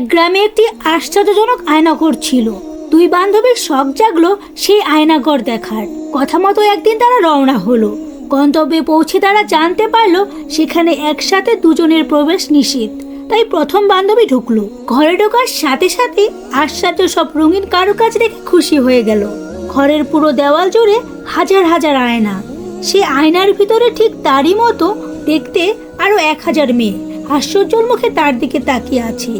এক গ্রামে একটি আশ্চর্যজনক আয়নাঘর ছিল। দুই বান্ধবীর শখ জাগলো সেই আয়নাঘর দেখার। কথা মতো একদিন তারা রওনা হলো। গন্তব্যে পৌঁছে তারা জানতে পারল সেখানে একসাথে দুজনের প্রবেশ নিষেধ তাই প্রথম বান্ধবী ঢুকলো। ঘরে ঢোকার সাথে সাথে আশ্চর্য সব রঙিন কারুকাজ দেখে খুশি হয়ে গেল। ঘরের পুরো দেওয়াল জুড়ে হাজার হাজার আয়না। সে আয়নার ভিতরে ঠিক তারই মতো দেখতে আরও এক হাজার মেয়ে। আশ্চর্যর মুখে তার দিকে তাকিয়ে আছে।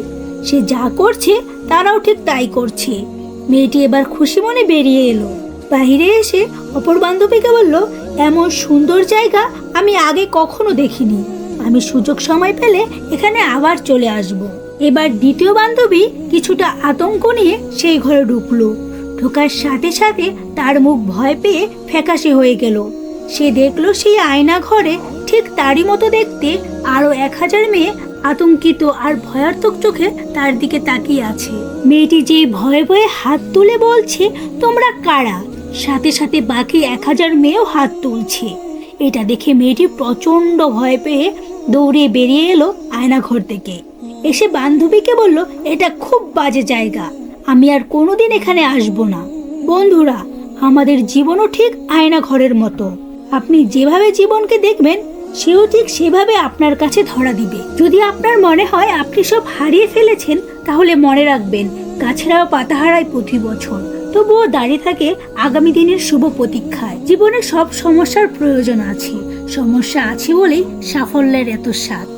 সে যা করছে, তারাও ঠিক তাই করছে। মেয়েটি এবার খুশি মনে বেরিয়ে এলো। বাইরে এসে অপর বান্ধবীকে বলল, এমন সুন্দর জায়গা আমি আগে কখনো দেখিনি। আমি সুযোগ সময় পেলে এখানে আবার চলে আসব। এবার দ্বিতীয় বান্ধবী কিছুটা আতঙ্ক নিয়ে সেই ঘরে ঢুকলো। ঢোকার সাথে সাথে তার মুখ ভয় পেয়ে ফ্যাকাশে হয়ে গেল। সে দেখল সেই আয়না ঘরে ঠিক তারই মতো দেখতে আরও এক হাজার মেয়ে আতঙ্কিত আর ভয়ার্থক চোখে তার দিকে তাকিয়ে আছে। মেয়েটি যে ভয়ে ভয়ে হাত তুলে বলছে, তোমরা কারা? সাথে সাথে বাকি এক হাজার মেয়েও হাত তুলছে। এটা দেখে মেয়েটি প্রচণ্ড ভয় পেয়ে দৌড়ে বেরিয়ে এলো আয়নাঘর থেকে। এসে বান্ধবীকে বলল, এটা খুব বাজে জায়গা। আমি আর কোনোদিন এখানে আসব না। বন্ধুরা, আমাদের জীবনও ঠিক আয়না ঘরের মতো। আপনি যেভাবে জীবনকে দেখবেন, সেও ঠিক সেভাবে আপনার কাছে ধরা দিবে। যদি আপনার মনে হয় আপনি সব হারিয়ে ফেলেছেন, তাহলে মনে রাখবেন গাছেরাও পাতা হারায় প্রতি বছর। তবুও দাঁড়িয়ে থাকে আগামী দিনের শুভ প্রতীক্ষায়। জীবনে সব সমস্যার প্রয়োজন আছে। সমস্যা আছে বলেই সাফল্যের এত স্বাদ।